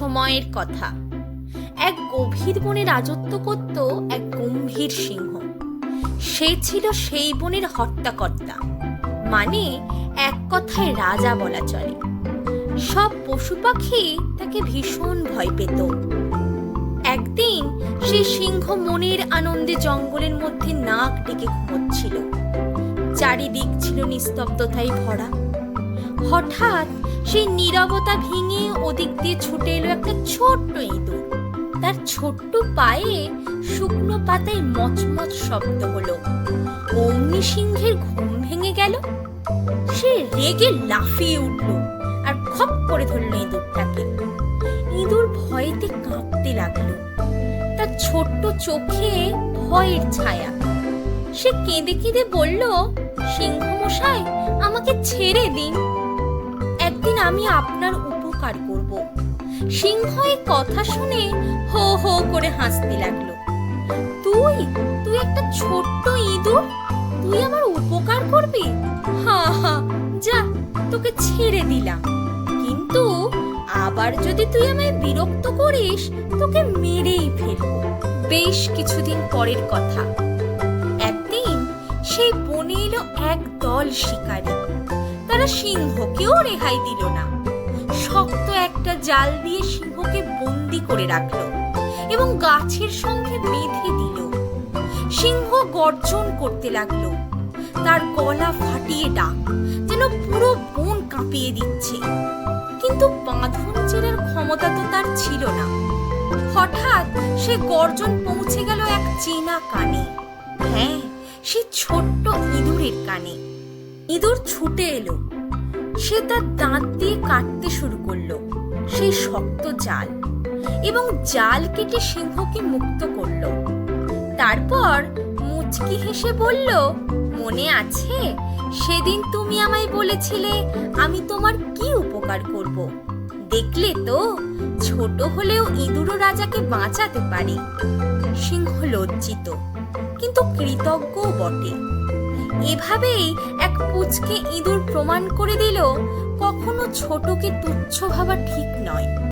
সময়ের কথা। এক গভীর বনে রাজত্ব করত এক গম্ভীর সিংহ। সে ছিল সেই বনের হর্তাকর্তা মানে এক কথায় রাজা বলা চলে। সব পশু পাখি তাকে ভীষণ ভয় পেত। একদিন সেই সিংহ মনের আনন্দে জঙ্গলের মধ্যে নাক ডেকে ঘুমোচ্ছিল। চারিদিক ছিল নিস্তব্ধতায় ভরা। হঠাৎ সেই নীরবতা ভেঙে ওদিক দিয়ে ছুটে এলো একটা ছোট্ট ইঁদুর। তার ছোট্ট পায়ে শুকনো পাতায় মচমচ শব্দ হলো। অমনি সিংহের ঘুম ভেঙে গেল। সে রেগে লাফিয়ে উঠল আর খপ করে ধরল ইঁদুরটাকে। ইঁদুর ভয়েতে কাঁপতে লাগল। তার ছোট্ট চোখে ভয়ের ছায়া। সে কেঁদে কেঁদে বলল সিংহ মশাই আমাকে ছেড়ে দিন। আমি আপনার উপকার করব। সিংহ এই কথা শুনে হো হো করে হাসতে লাগল। তুই তুই একটা ছোট্ট ইঁদুর? তুই আমার উপকার করবি? হা হা, যা, তোকে ছেড়ে দিলাম। কিন্তু আবার যদি তুই আমায় বিরক্ত করিস, তোকে মেরেই ফেলব। বেশ কিছুদিন পরের কথা। একদিন সেই বনে এলো এক দল শিকারী। তারা সিংহকেও রেহাই দিল না। শক্ত একটা জাল দিয়ে সিংহকে বন্দি করে রাখল এবং গাছের সঙ্গে বেঁধে দিল। সিংহ গর্জন করতে লাগল। তার গলা ফাটিয়ে ডাক, যেন পুরো বন কাঁপিয়ে দিচ্ছে। কিন্তু বাঁধন চেরার ক্ষমতা তো তার ছিল না। হঠাৎ সে গর্জন পৌঁছে গেল এক চেনা কানে। হ্যাঁ সে ছোট্ট ইঁদুরের কানে। ইঁদুর ছুটে এলো। সে তার দাঁত দিয়ে কাটতে শুরু করল, সেই শক্ত জাল, এবং জাল কেটে সিংহকে মুক্ত করল। তারপর মুচকি হেসে বলল, মনে আছে? সেদিন তুমি আমায় বলেছিলে আমি তোমার কি উপকার করব। দেখলে তো, ছোট হলেও ইঁদুরও রাজাকে বাঁচাতে পারে। সিংহ লজ্জিত, কিন্তু কৃতজ্ঞও বটে। এভাবেই এক পুচকে ইঁদুর প্রমাণ করে দিল কখনো ছোটকে তুচ্ছ ভাবা ঠিক নয়।